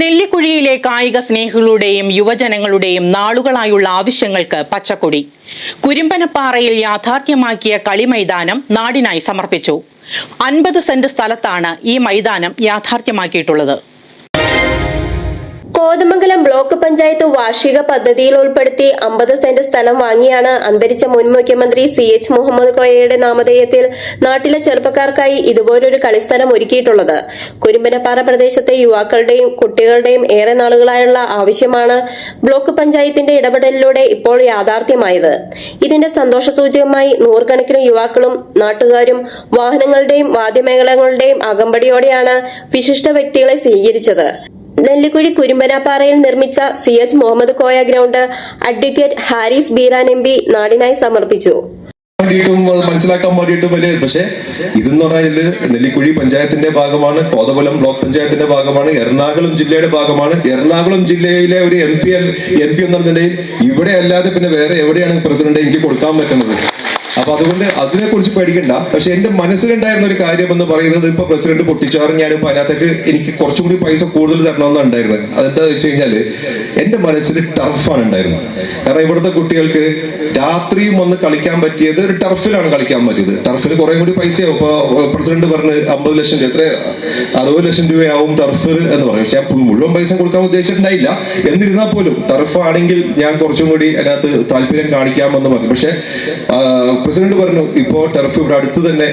നെല്ലിക്കുഴിയിലെ കായിക സ്നേഹികളുടെയും യുവജനങ്ങളുടെയും നാളുകളായുള്ള ആവശ്യങ്ങൾക്ക് പച്ചക്കൊടി. കുരുമ്പനപ്പാറയിൽ യാഥാർത്ഥ്യമാക്കിയ കളി മൈതാനം നാടിനായി സമർപ്പിച്ചു. അൻപത് സെന്റ് സ്ഥലത്താണ് ഈ മൈതാനം യാഥാർത്ഥ്യമാക്കിയിട്ടുള്ളത്. കോതമംഗലം ബ്ലോക്ക് പഞ്ചായത്ത് വാർഷിക പദ്ധതിയിൽ ഉൾപ്പെടുത്തി അമ്പത് സെന്റ് സ്ഥലം വാങ്ങിയാണ് അന്തരിച്ച മുൻ മുഖ്യമന്ത്രി സി എച്ച് മുഹമ്മദ് കോയയുടെ നാമധേയത്തിൽ നാട്ടിലെ ചെറുപ്പക്കാർക്കായി ഇതുപോലൊരു കളിസ്ഥലം ഒരുക്കിയിട്ടുള്ളത്. കുരുമ്പനപ്പാറ പ്രദേശത്തെ യുവാക്കളുടെയും കുട്ടികളുടെയും ഏറെ നാളുകളായുള്ള ആവശ്യമാണ് ബ്ലോക്ക് പഞ്ചായത്തിന്റെ ഇടപെടലിലൂടെ ഇപ്പോൾ യാഥാർത്ഥ്യമായത്. ഇതിന്റെ സന്തോഷസൂചകമായി നൂറുകണക്കിന് യുവാക്കളും നാട്ടുകാരും വാഹനങ്ങളുടെയും വാദ്യമേളങ്ങളുടെയും അകമ്പടിയോടെയാണ് വിശിഷ്ട വ്യക്തികളെ സ്വീകരിച്ചത്. നെല്ലിക്കുഴി കുരുമ്പനാപ്പാറയിൽ നിർമ്മിച്ച C H Muhammad Koya ground advocate Haris Beeran M P നാടിനായി സമർപ്പിച്ചു. മനസ്സിലാക്കാൻ വേണ്ടിയിട്ടും വലിയ പക്ഷേ ഇതെന്ന് പറഞ്ഞാൽ നെല്ലിക്കുഴി പഞ്ചായത്തിന്റെ ഭാഗമാണ് കോതപുലം ബ്ലോക്ക് പഞ്ചായത്തിന്റെ ഭാഗമാണ് എറണാകുളം ജില്ലയുടെ ഭാഗമാണ്. എറണാകുളം ജില്ലയിലെ ഒരു എം പി എം പി എന്ന നിലയിൽ ഇവിടെ അല്ലാതെ പിന്നെ വേറെ എവിടെയാണ് പ്രസിഡന്റ് എനിക്ക് കൊടുക്കാൻ പറ്റുന്നത്? അപ്പൊ അതുകൊണ്ട് അതിനെ കുറിച്ച് പേടിക്കണ്ട. പക്ഷെ എന്റെ മനസ്സിലുണ്ടായിരുന്ന ഒരു കാര്യം എന്ന് പറയുന്നത് ഇപ്പൊ പ്രസിഡന്റ് പൊട്ടിച്ചാറ് ഞാനിപ്പോ അതിനകത്തേക്ക് എനിക്ക് കുറച്ചും കൂടി പൈസ കൂടുതൽ തരണമെന്നാണ് ഉണ്ടായിരുന്നത്. അതെന്താ വെച്ച് കഴിഞ്ഞാൽ എന്റെ മനസ്സിൽ ടർഫാണ് ഉണ്ടായിരുന്നത്. കാരണം ഇവിടുത്തെ കുട്ടികൾക്ക് രാത്രിയും വന്ന് കളിക്കാൻ പറ്റിയത് ഒരു ടർഫിലാണ് കളിക്കാൻ പറ്റിയത്. ടർഫിൽ കുറെ കൂടി പൈസയാവും. ഇപ്പൊ പ്രസിഡന്റ് പറഞ്ഞ് അമ്പത് ലക്ഷം രൂപ എത്ര അറുപത് ലക്ഷം രൂപയാവും ടർഫ് എന്ന് പറയും പക്ഷെ മുഴുവൻ പൈസ കൊടുക്കാൻ ഉദ്ദേശിച്ചിട്ടുണ്ടായില്ല. എന്നിരുന്നാൽ പോലും ടർഫ് ആണെങ്കിൽ ഞാൻ കുറച്ചും കൂടി അതിനകത്ത് താല്പര്യം കാണിക്കാമെന്ന് പറഞ്ഞു. പക്ഷെ പ്രസിഡന്റ് പറഞ്ഞു ഇപ്പോ ടർഫ് ഇവിടെ അടുത്ത് തന്നെ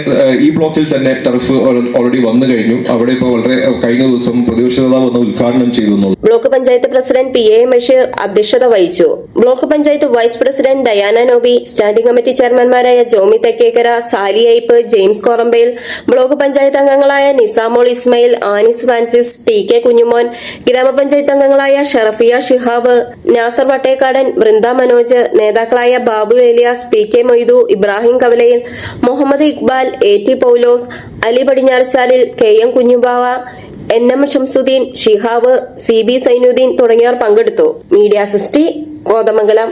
ഈ ബ്ലോക്കിൽ തന്നെ ടർഫ് ഓൾറെഡി വന്നു കഴിഞ്ഞു. അവിടെ ഇപ്പോൾ വളരെ കഴിഞ്ഞ ദിവസം പ്രതിപക്ഷ നേതാവ് വന്ന് ഉദ്ഘാടനം ചെയ്തു block panchayat president P. A. Basheer അധ്യക്ഷത വഹിച്ചു. Block panchayat vice president Diana Noby standing committee ചെയർമാൻമാരായ Jomy Thekkekara Sally Ipe James Korambayil block panchayat അംഗങ്ങളായ നിസാമോൾ ഇസ്മയിൽ ആനിസ് ഫ്രാൻസിസ് ടി. കെ. കുഞ്ഞുമോൻ ഗ്രാമപഞ്ചായത്ത് അംഗങ്ങളായ ഷറഫിയ ഷിഹാബ് നാസർ വട്ടേക്കാടൻ വൃന്ദ മനോജ് നേതാക്കളായ Babu Elias P. K. Moidu Ibrahim Kavalayil Muhammad Iqbal A T Paulose Ali Padinjarachalil K M Kunjubava N M Shamsuddin Shihab C B Sainuddin തുടങ്ങിയവർ പങ്കെടുത്തു. Media സിസ്റ്റി കോതമംഗലം.